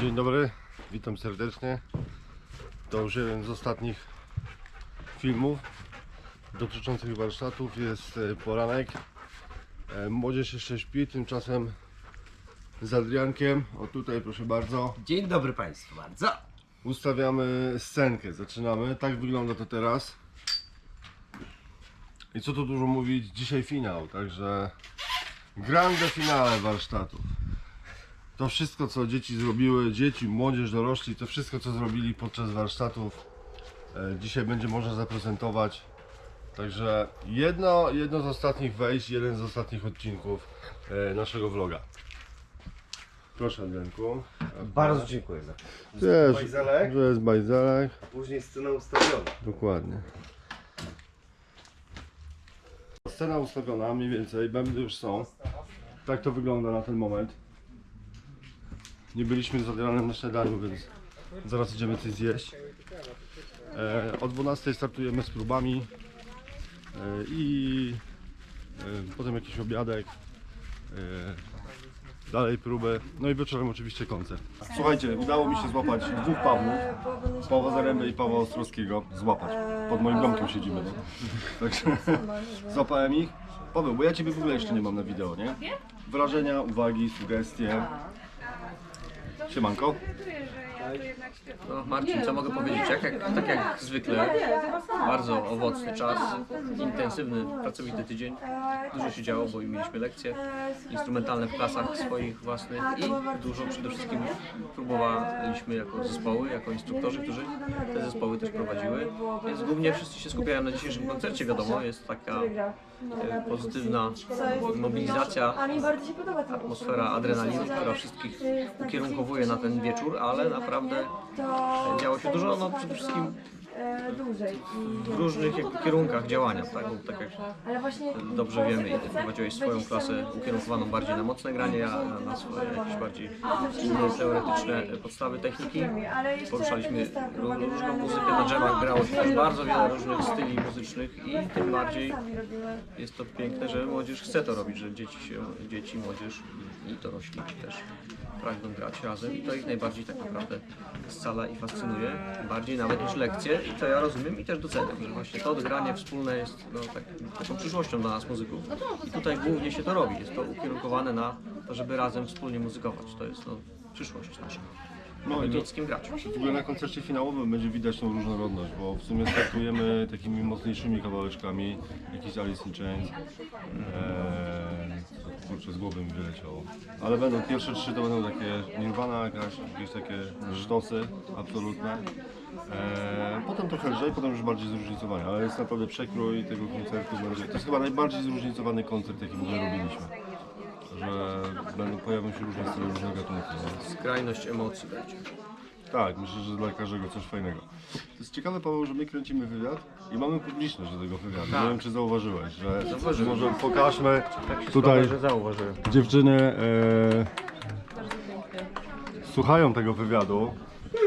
Dzień dobry, witam serdecznie. To już jeden z ostatnich filmów dotyczących warsztatów. Jest e, poranek. E, Młodzież jeszcze śpi, tymczasem z Adriankiem, o tutaj proszę bardzo, Dzień dobry Państwu bardzo. ustawiamy scenkę. Zaczynamy. Tak wygląda to teraz. I co tu dużo mówić, dzisiaj finał, także grande finale warsztatów. To wszystko co dzieci zrobiły, dzieci, młodzież, dorośli, to wszystko co zrobili podczas warsztatów e, dzisiaj będzie można zaprezentować. Także jedno, jedno z ostatnich wejść, jeden z ostatnich odcinków e, naszego vloga. Proszę Adrianku. Bardzo dziękuję za Wiesz, Bajzelek? że jest bajzelek. Później scena ustawiona. Dokładnie. Scena ustawiona mniej więcej, bębny już są. Tak to wygląda na ten moment. Nie byliśmy z Adrianem na śniadaniu, więc zaraz idziemy coś zjeść. E, o 12 startujemy z próbami e, i e, potem jakiś obiadek. E, dalej próby, no i wieczorem oczywiście koncert. Słuchajcie, udało mi się złapać dwóch Pawłów. Pawła Zaręby i Pawła Ostrowskiego złapać. Pod moim domkiem siedzimy. No. Także złapałem ich. Paweł, bo ja Ciebie w ogóle jeszcze nie mam na wideo, nie? Wrażenia, uwagi, sugestie. Siemanko. No, Marcin, co mogę powiedzieć? Jak, jak, tak jak zwykle, bardzo owocny czas, intensywny, pracowity tydzień. Dużo się działo, bo mieliśmy lekcje instrumentalne w klasach swoich własnych i dużo przede wszystkim próbowaliśmy jako zespoły, jako instruktorzy, którzy te zespoły też prowadziły. Więc głównie wszyscy się skupiają na dzisiejszym koncercie, wiadomo, jest taka e, pozytywna mobilizacja A mi bardzo się podoba ten atmosfera. adrenaliny, która wszystkich ukierunkowuje na ten wieczór, ale naprawdę działo się dużo, no przede wszystkim e, dłużej. w różnych jakby kierunkach działania, tak? Bo tak jak Ale właśnie dobrze wiemy i ty prowadziłeś swoją klasę ukierunkowaną bardziej na mocne granie, ja na, swoje jakieś bardziej teoretyczne podstawy techniki. ale jeszcze Poruszaliśmy to jest ta próba ró- różną muzykę, na- na drzewach grało się też bardzo wiele różnych styli muzycznych i tym bardziej Sami robimy. jest to piękne, że młodzież chce to robić, że dzieci, się, dzieci młodzież i dorośli też pragną grać razem i to ich najbardziej tak naprawdę scala i fascynuje, bardziej nawet niż lekcje i to ja rozumiem i też doceniam, że właśnie to granie wspólne jest no, tak, taką przyszłością dla nas muzyków. I tutaj głównie się to robi, jest to ukierunkowane na to, żeby razem wspólnie muzykować, to jest no, przyszłość nasza. No i to, z kim grać. w ogóle na koncercie finałowym będzie widać tą różnorodność, bo w sumie startujemy takimi mocniejszymi kawałeczkami, jakiś Alice in Chains. Eee, kurczę, z głowy mi wyleciało. Ale będą, pierwsze trzy to będą takie Nirvana, jakaś, jakieś takie sztosy absolutne. Eee, potem trochę lżej, potem już bardziej zróżnicowanie, ale jest naprawdę przekrój tego koncertu. To jest chyba najbardziej zróżnicowany koncert, jaki w ogóle robiliśmy. Że będą, pojawią się różne style, różne gatunki. nie? Skrajność emocji będzie. Tak, myślę, że dla każdego coś fajnego. To jest ciekawe, Paweł, że my kręcimy wywiad i mamy publiczność do tego wywiadu. Nie wiem, czy zauważyłeś, że może pokażmy tutaj zauważyłem. dziewczyny e, słuchają tego wywiadu,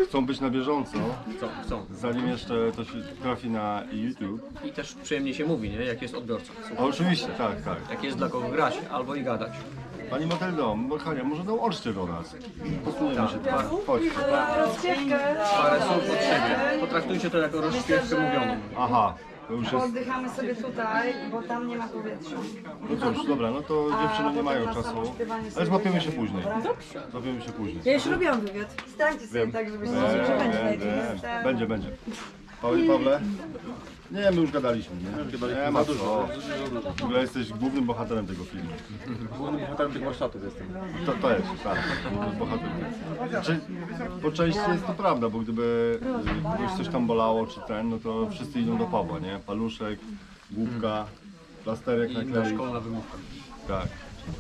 chcą być na bieżąco, Chcą, chcą. zanim jeszcze to się trafi na YouTube. I też przyjemnie się mówi, nie? Jak jest odbiorca. A oczywiście, tak, tak. Jak jest dla kogo grać, albo i gadać. Pani Mateldo, Hania, może dołączcie do nas. Posuniemy się. Chodźcie. Rozśpiewkę. Parę słów od siebie. Potraktujcie to jako rozśpiewkę mówioną. Aha, to już jest... Oddychamy sobie tutaj, bo tam nie ma powietrza. No cóż, dobra, no to dziewczyny nie mają czasu. Ale złapiemy się później. Złapiemy się później. Ja już robiłam wywiad. Stańcie sobie tak, żebyście Eee, że będzie eee, najpierw. eee. Będzie, będzie. Paweł, Pawle? Nie, my już gadaliśmy, nie? Nie ma co. W ogóle jesteś głównym bohaterem tego filmu. Głównym bohaterem tych warsztatów jestem. To, to jest, tak, to jest bohater. Znaczy, po części jest to prawda, bo gdyby kogoś coś tam bolało, czy ten, no to wszyscy idą do Pawła, nie? Paluszek, głupka, plasterek na nakleić. szkolna wymówka. Tak.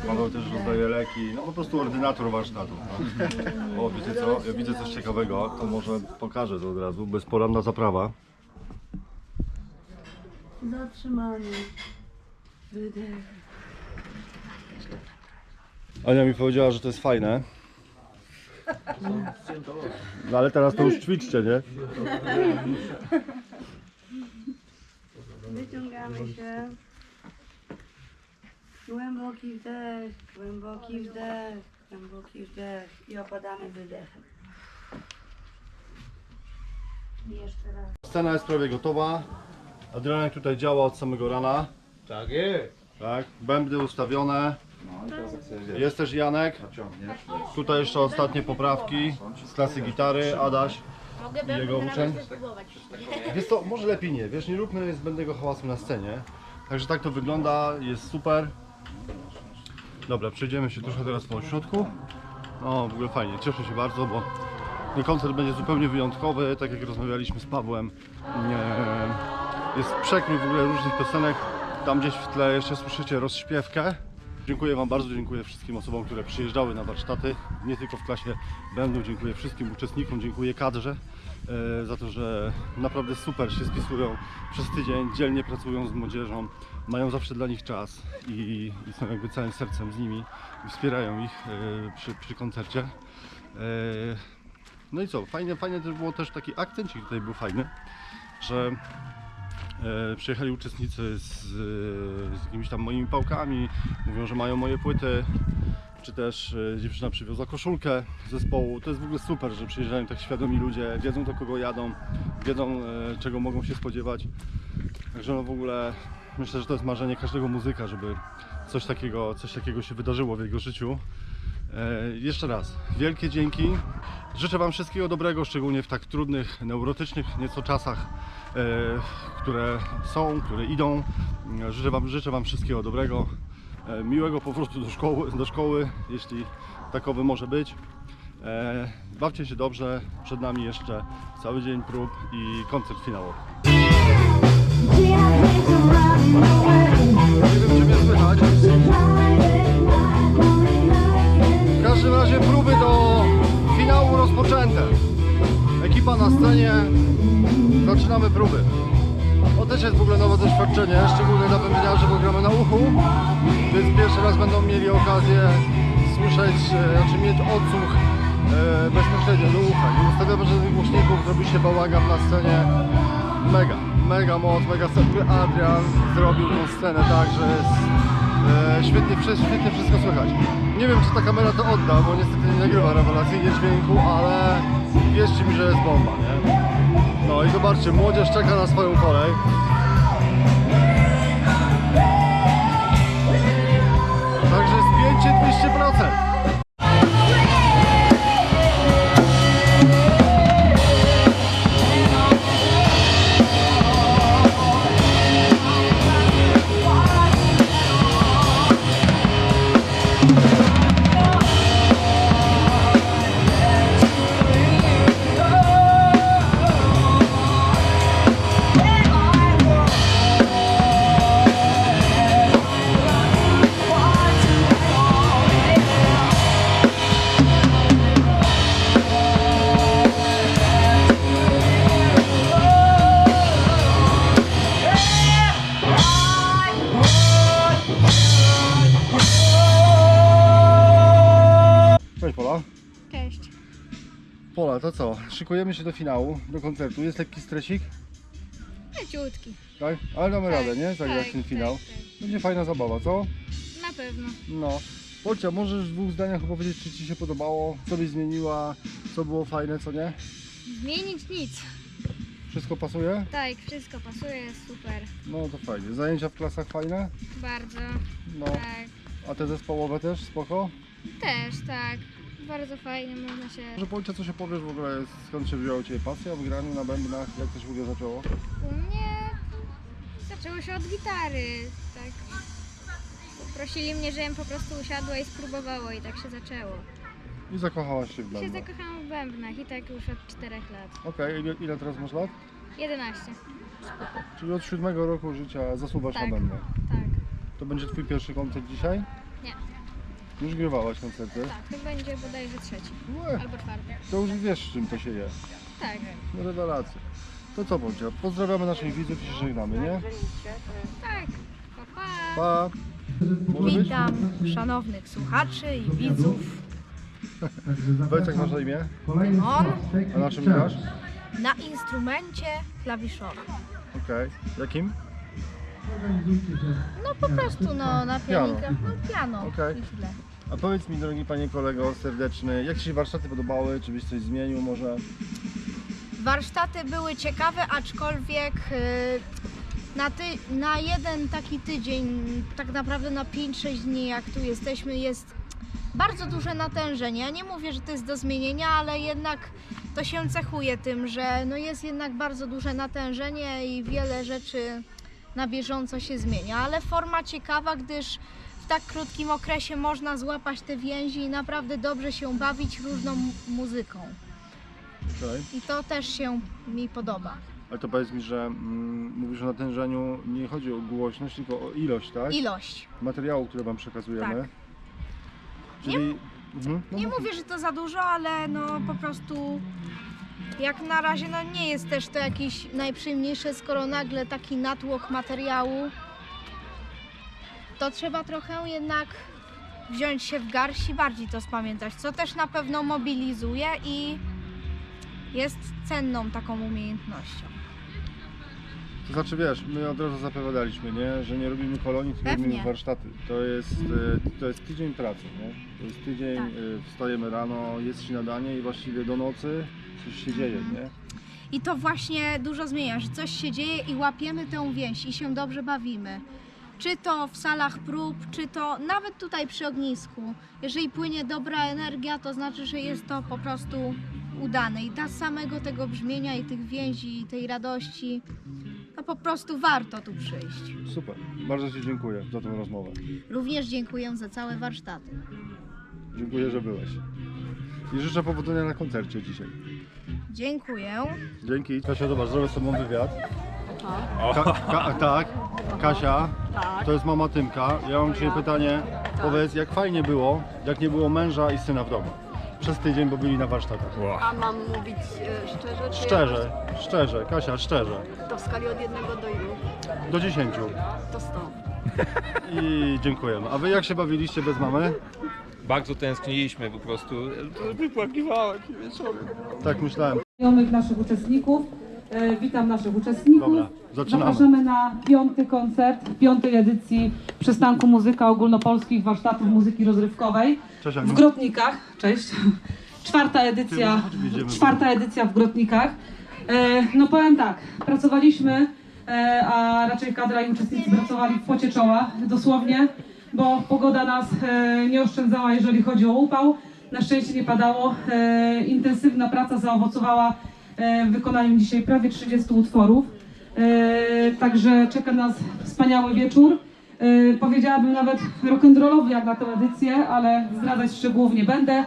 Paweł też rozdaje leki, no po prostu ordynator warsztatów. No. O, wiecie co? Ja widzę coś ciekawego, to może pokażę to od razu. Bezporadna zaprawa. Zatrzymanie. Wydech. Ania mi powiedziała, że to jest fajne. No ale teraz to już ćwiczcie, nie? Wyciągamy się. Głęboki wdech, głęboki wdech, głęboki wdech i opadamy wydechem. Scena jest prawie gotowa. Adrianek tutaj działa od samego rana. Tak jest. Tak, bębny ustawione. No i teraz jak sobie wiesz, Jest też Janek. naciągniesz. Tutaj jeszcze ostatnie poprawki z klasy gitary, Adaś i jego uczeń. Wiesz co, może lepiej nie, wiesz, nie róbmy zbędnego hałasu na scenie. Także tak to wygląda, jest super. Dobra, przejdziemy się trochę teraz po środku. No, w ogóle fajnie, cieszę się bardzo, bo ten koncert będzie zupełnie wyjątkowy, tak jak rozmawialiśmy z Pawłem. Eee, Jest przekrój w ogóle różnych piosenek. Tam gdzieś w tle jeszcze słyszycie rozśpiewkę. Dziękuję Wam bardzo, dziękuję wszystkim osobom, które przyjeżdżały na warsztaty, nie tylko w klasie będą, dziękuję wszystkim uczestnikom, dziękuję kadrze e, za to, że naprawdę super się spisują przez tydzień, dzielnie pracują z młodzieżą, mają zawsze dla nich czas i, są jakby całym sercem z nimi i wspierają ich e, przy, przy koncercie. E, no i co, fajnie, fajnie też było też taki akcencik tutaj był fajny, że przyjechali uczestnicy z, z jakimiś tam moimi pałkami, mówią, że mają moje płyty, czy też e, dziewczyna przywiozła koszulkę zespołu. To jest w ogóle super, że przyjeżdżają tak świadomi ludzie, wiedzą do kogo jadą, wiedzą e, czego mogą się spodziewać. Także no w ogóle myślę, że to jest marzenie każdego muzyka, żeby coś takiego, coś takiego się wydarzyło w jego życiu. E, jeszcze raz, wielkie dzięki. Życzę Wam wszystkiego dobrego, szczególnie w tak trudnych, neurotycznych nieco czasach, e, które są, które idą. Życzę Wam, życzę wam wszystkiego dobrego, e, miłego powrotu do szkoły, do szkoły, jeśli takowy może być. E, bawcie się dobrze, przed nami jeszcze cały dzień prób i koncert finałowy. Nie wiem, czy mnie słychać. W każdym razie próby do finału rozpoczęte. Ekipa na scenie, zaczynamy próby. To też jest w ogóle nowe doświadczenie, szczególnie dla bębniarzy, bo gramy na uchu, więc pierwszy raz będą mieli okazję słyszeć, e, znaczy mieć odsłuch e, bezpośrednio do ucha. Nie ustawiamy żadnych głośników, zrobi się bałagan na scenie. Mega, mega moc, mega. Adrian zrobił tą scenę tak, że jest e, świetnie, świetnie wszystko słychać. Nie wiem, czy ta kamera to odda, bo niestety nie nagrywa rewelacyjnie dźwięku, ale wierzcie mi, że jest bomba, nie? No i zobaczcie, młodzież czeka na swoją kolej. Także spięcie 200%. Szykujemy się do finału, do koncertu. Jest lekki stresik, Leciutki. tak? Ale damy radę, nie? Zagrać tak, ten finał. Tak, tak. Będzie fajna zabawa, co? Na pewno. No. Polcia, możesz w dwóch zdaniach opowiedzieć, czy Ci się podobało, co byś zmieniła, co było fajne, co nie? Zmienić nic. Wszystko pasuje? Tak, wszystko pasuje, jest super. No to fajnie. Zajęcia w klasach fajne? Bardzo. No. Tak. A te zespołowe też? Spoko? Też, tak. Bardzo fajnie, można się... Może Polcia, co się powiesz w ogóle, skąd się wzięła u Ciebie pasja w graniu na bębnach? Jak to się w ogóle zaczęło? U mnie zaczęło się od gitary, tak. Prosili mnie, żebym po prostu usiadła i spróbowała i tak się zaczęło. I zakochałaś się w Się bębnach. zakochałam w bębnach i tak już od 4 lat. Okej, ile, ile teraz masz lat? 11. Czyli od siódmego roku życia zasuwasz Tak. na bębnach. Tak. To będzie Twój pierwszy koncert dzisiaj? Nie. Już grywałaś koncerty? Tak, to będzie bodajże trzeci. Łe, Albo czwarty. to już wiesz, czym to się je. Tak. No rewelacja. To co Polcia, pozdrawiamy naszych widzów i się żegnamy, nie? Tak. Pa, pa. Pa! Może być? Witam szanownych słuchaczy i widzów. Powiedz jak masz na imię? Demon A na czym grasz? na instrumencie klawiszowym. Okej. Jakim? No po prostu no, na Piano. pianikach, no piano Okej. i tyle. A powiedz mi drogi panie kolego serdeczny, jak Ci się warsztaty podobały? Czy byś coś zmienił może? Warsztaty były ciekawe, aczkolwiek y, na, ty, na jeden taki tydzień, tak naprawdę na 5-6 dni, jak tu jesteśmy, jest bardzo duże natężenie. Ja nie mówię, że to jest do zmienienia, ale jednak to się cechuje tym, że no jest jednak bardzo duże natężenie i wiele rzeczy na bieżąco się zmienia, ale forma ciekawa, gdyż w tak krótkim okresie można złapać te więzi i naprawdę dobrze się bawić różną mu- muzyką. Okej. I to też się mi podoba. Ale to powiedz mi, że mm, mówisz o natężeniu, nie chodzi o głośność, tylko o ilość, tak? Ilość. Materiału, które Wam przekazujemy. Tak. Czyli... Mhm. No, Nie no, mówię, że to za dużo, ale no po prostu jak na razie no nie jest też to jakiś najprzyjemniejsze, skoro nagle taki natłok materiału, to trzeba trochę jednak wziąć się w garść i bardziej to spamiętać, co też na pewno mobilizuje i jest cenną taką umiejętnością. To znaczy wiesz, my od razu zapowiadaliśmy, nie? że nie robimy kolonii, tylko Pewnie. robimy warsztaty. To jest, e, to jest tydzień pracy, nie? To jest tydzień, Tak. e, wstajemy rano, jest śniadanie i właściwie do nocy coś się dzieje, nie? I to właśnie dużo zmienia, że coś się dzieje i łapiemy tę więź i się dobrze bawimy. Czy to w salach prób, czy to nawet tutaj przy ognisku. Jeżeli płynie dobra energia, to znaczy, że jest to po prostu udane. I dla samego tego brzmienia i tych więzi, i tej radości, to po prostu warto tu przyjść. Super, bardzo Ci dziękuję za tę rozmowę. Również dziękuję za całe warsztaty. Dziękuję, że byłeś. I życzę powodzenia na koncercie dzisiaj. Dziękuję. Dzięki. Kasia, zobacz, zrobię z Tobą wywiad. Ka- ka- tak, Kasia, to jest mama Tymka. Ja mam dzisiaj pytanie, powiedz jak fajnie było, jak nie było męża i syna w domu. Przez tydzień, bo byli na warsztatach. A mam mówić e, szczerze? czy Szczerze, szczerze, Kasia, szczerze. jakoś- To w skali od jednego do ilu? Do 10. To 100. I dziękujemy. A Wy jak się bawiliście bez mamy? Bardzo tęskniliśmy po prostu. Wypłakiwałem wieczorem. Tak myślałem. Znajomych naszych uczestników. E, Witam naszych uczestników. Dobra, zaczynamy. Zapraszamy na piąty koncert piątej edycji przystanku Muzyka Ogólnopolskich Warsztatów Muzyki Rozrywkowej Cześć w. Grotnikach. Cześć. Czwarta edycja, Ty, chodź, jedziemy. czwarta edycja w Grotnikach. E, No powiem tak, pracowaliśmy, e, a raczej kadra i uczestnicy pracowali w pocie czoła, dosłownie, bo pogoda nas e, nie oszczędzała, jeżeli chodzi o upał. Na szczęście nie padało. E, Intensywna praca zaowocowała e, wykonaniem dzisiaj prawie 30 utworów. E, Także czeka nas wspaniały wieczór. Powiedziałabym nawet rock'n'rollowy jak na tę edycję, ale zdradzać szczegółów nie będę.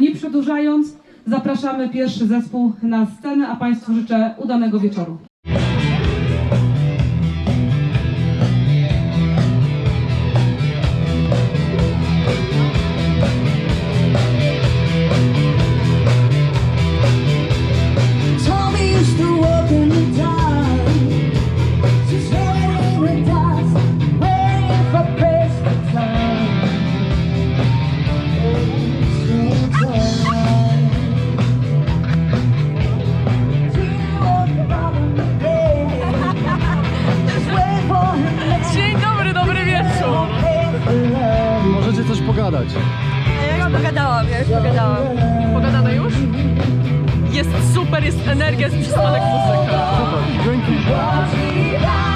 Nie przedłużając, zapraszamy pierwszy zespół na scenę, a Państwu życzę udanego wieczoru. Jest super, jest energia, jest przystanek muzyka. Super, dzięki.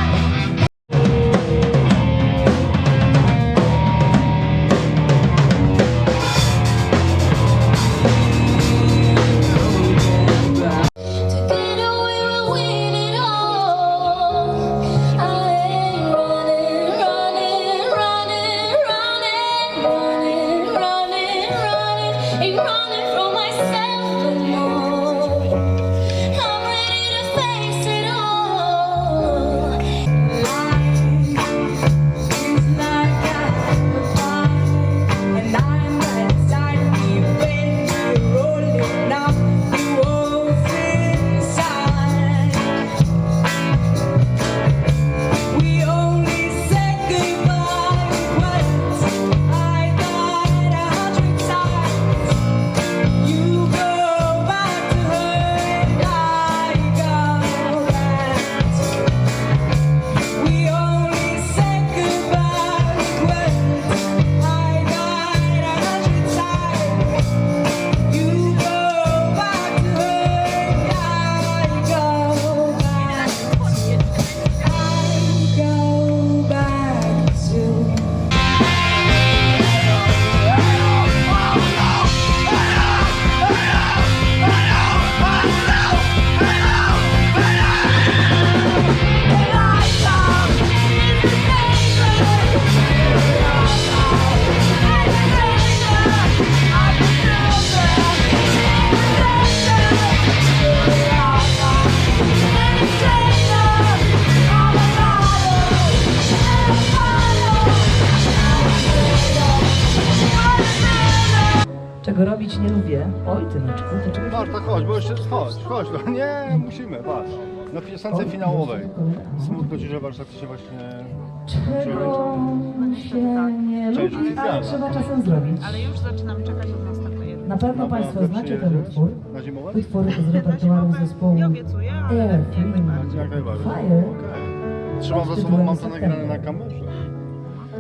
Chodź, chodź. No nie, musimy, patrz. Na piosence finałowej. Smutno ci, że warsztaty się właśnie Czego się nie lubi, ale oficjalna. trzeba czasem zrobić. Ale już zaczynam czekać na następne Na pewno Państwo znacie ten utwór. Na zimowe? Utwór z repertuaru zespołu Nie obiecuję, ale Air, Jak najbardziej. Fire. Trzymam za sobą, mam to nagrane na kamerze.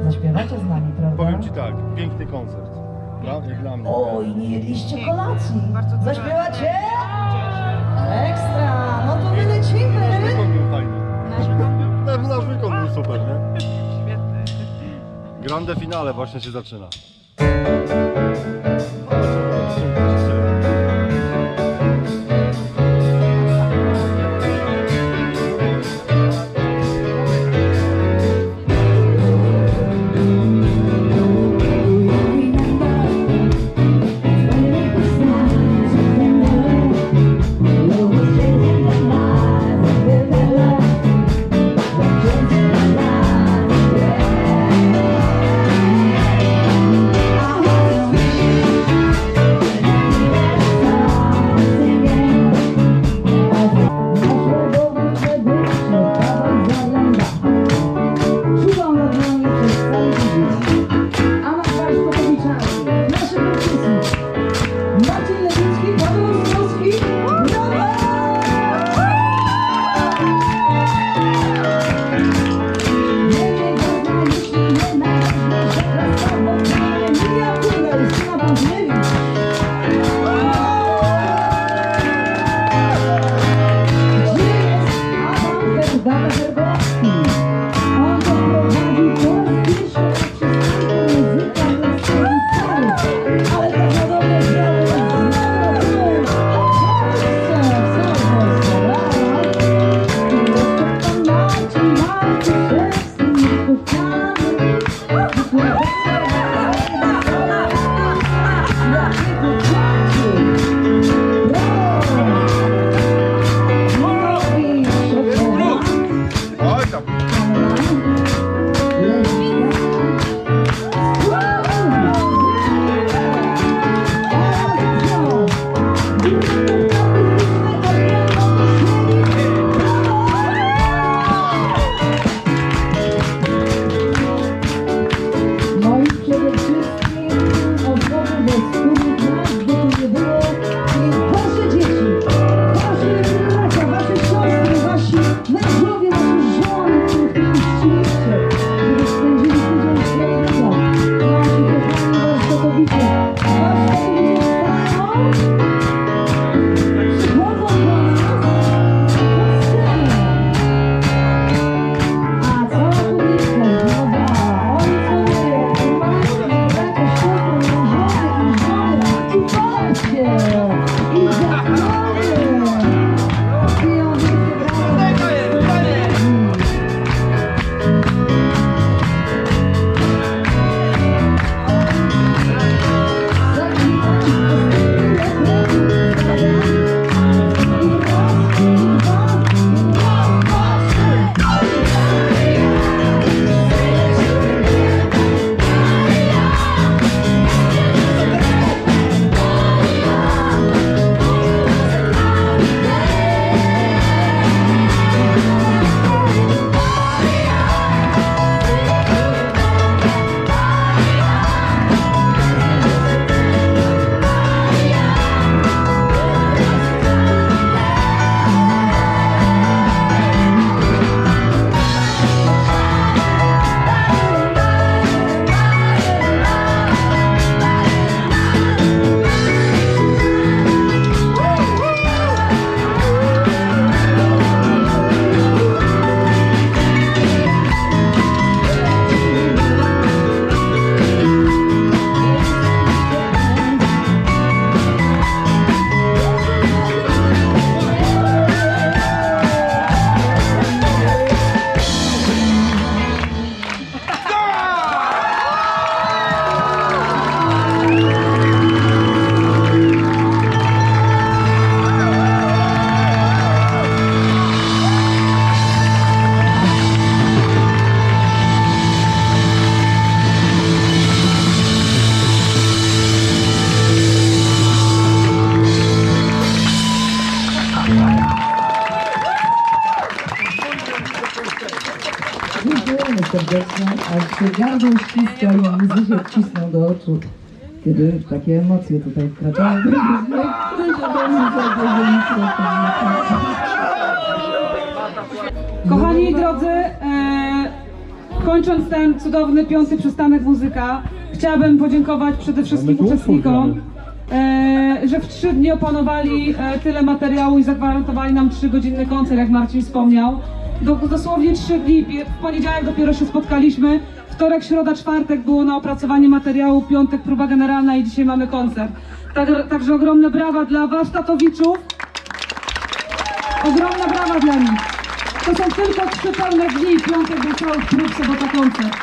Zaśpiewacie z nami, prawda? Powiem ci tak, piękny koncert. Dla, jak dla mnie. Oj, nie jedliście kolacji. Zaśpiewacie? Ekstra, no to Nasz wylecimy. wykon był fajny. nasz wykon był Nasz, nasz wykon był super, nie? świetny. Grande finale właśnie się zaczyna. Aż się gardło ściska i łzy się wcisną do oczu, kiedy takie emocje tutaj zabiegły mikrofon. Kochani drodzy, e, kończąc ten cudowny piąty przystanek muzyka, chciałabym podziękować przede wszystkim uczestnikom, e, że w trzy dni opanowali e, tyle materiału i zagwarantowali nam trzygodzinny koncert, jak Marcin wspomniał. Do, dosłownie trzy dni, w poniedziałek dopiero się spotkaliśmy, wtorek, środa, czwartek było na opracowanie materiału, piątek próba generalna i dzisiaj mamy koncert. Tak, także ogromne brawa dla warsztatowiczów. Ogromna brawa dla nich. To są tylko trzy pełne dni, piątek był cały prób, sobota koncert.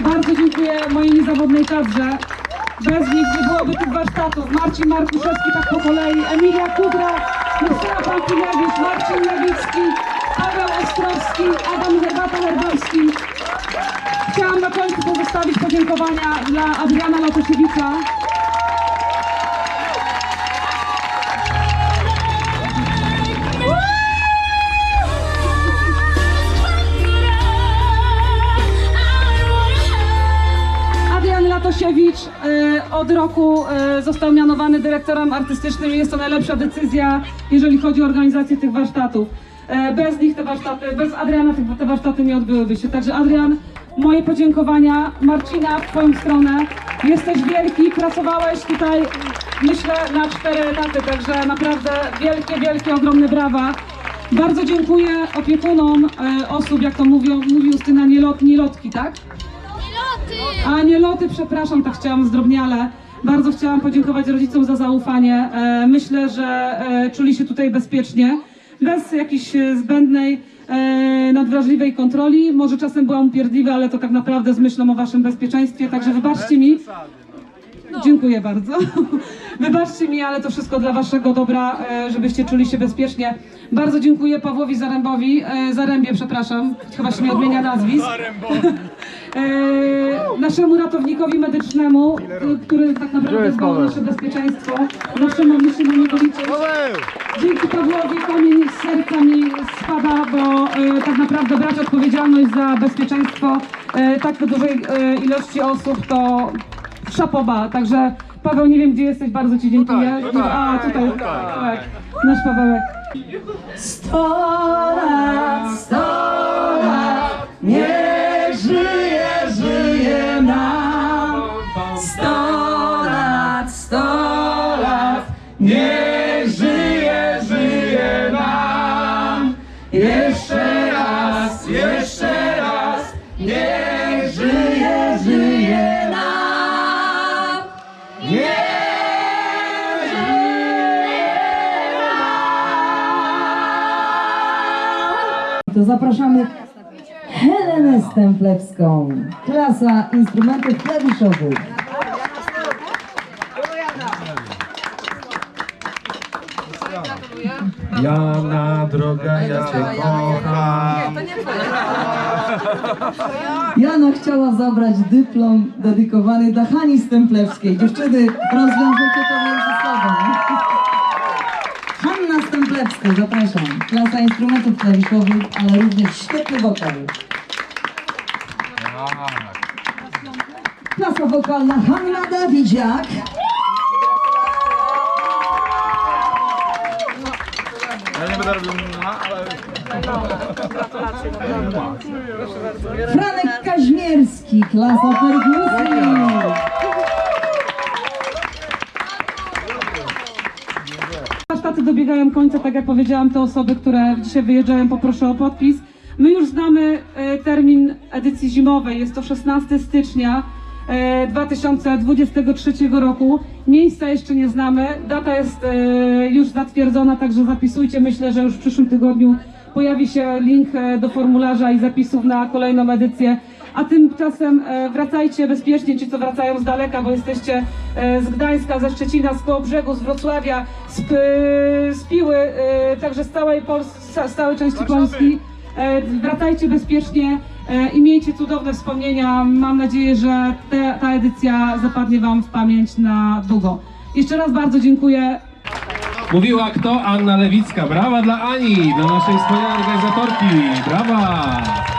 Bardzo dziękuję mojej niezawodnej kadrze. Bez nich nie byłoby tych warsztatów. Marcin Markuszewski tak po kolei, Emilia Kudra, Justyna Pankinewicz, Marcin Lewicki, Paweł Ostrowski, Adam Herbata Herbowski. Chciałam na końcu pozostawić podziękowania dla Adriana Latosiewicza, Adrian Latosiewicz e, od roku e, został mianowany dyrektorem artystycznym i jest to najlepsza decyzja, jeżeli chodzi o organizację tych warsztatów. E, Bez nich te warsztaty, bez Adriana te warsztaty nie odbyłyby się. Także Adrian, moje podziękowania. Marcina, w Twoją stronę. Jesteś wielki, pracowałeś tutaj, myślę, na cztery etaty, także naprawdę wielkie, wielkie, ogromne brawa. Bardzo dziękuję opiekunom e, osób, jak to mówią, mówi Justyna, nielot, nielotki, tak? A nie loty, przepraszam, tak chciałam zdrobniale. Bardzo chciałam podziękować rodzicom za zaufanie. E, Myślę, że e, czuli się tutaj bezpiecznie, bez jakiejś e, zbędnej, e, nadwrażliwej kontroli. Może czasem byłam upierdliwa, ale to tak naprawdę z myślą o waszym bezpieczeństwie, także wybaczcie mi. Dziękuję bardzo. Wybaczcie mi, ale to wszystko dla waszego dobra, e, żebyście czuli się bezpiecznie. Bardzo dziękuję Pawłowi Zarębowi, e, Zarębie, przepraszam, chyba się nie odmienia nazwisk. E, naszemu ratownikowi medycznemu, który tak naprawdę dbał o nasze bezpieczeństwo, naszemu musimy niego liczyć. Dzięki Pawłowi kamień z serca mi spada, bo e, tak naprawdę brać odpowiedzialność za bezpieczeństwo e, tak dużej e, ilości osób to szapoba. Także Paweł, nie wiem gdzie jesteś, bardzo Ci dziękuję. A, tutaj, tak, nasz Pawełek. Sto lat, sto lat, niech Helenę Stemplewską, klasa instrumentów klawiszowych. Jana droga, ja cię kocham. Jana chciała zabrać dyplom dedykowany dla Hani Stemplewskiej. Dziewczyny, rozwiążecie to między sobą. Hanna Stemplewska, zapraszam. Klasa instrumentów klawiszowych, ale również świetny wokal. Klasa wokalna Hanna Dawidziak. Franek Kaźmierski, klasa perkusji. Warsztaty dobiegają końca, tak jak powiedziałam, te osoby, które dzisiaj wyjeżdżają, poproszę o podpis. My już znamy e, termin edycji zimowej, jest to 16 stycznia 2023 roku. Miejsca jeszcze nie znamy, data jest e, już zatwierdzona, także zapisujcie. Myślę, że już w przyszłym tygodniu pojawi się link e, do formularza i zapisów na kolejną edycję. A tymczasem e, wracajcie bezpiecznie, ci co wracają z daleka, bo jesteście e, z Gdańska, ze Szczecina, z Kołobrzegu, z Wrocławia, z, z Piły, e, także z całej, Pols- z całej części Polski. E, Wracajcie bezpiecznie e, i miejcie cudowne wspomnienia. Mam nadzieję, że te, ta edycja zapadnie Wam w pamięć na długo. Jeszcze raz bardzo dziękuję. Mówiła kto? Anna Lewicka. Brawa dla Ani, dla naszej wspaniałej organizatorki. Brawa!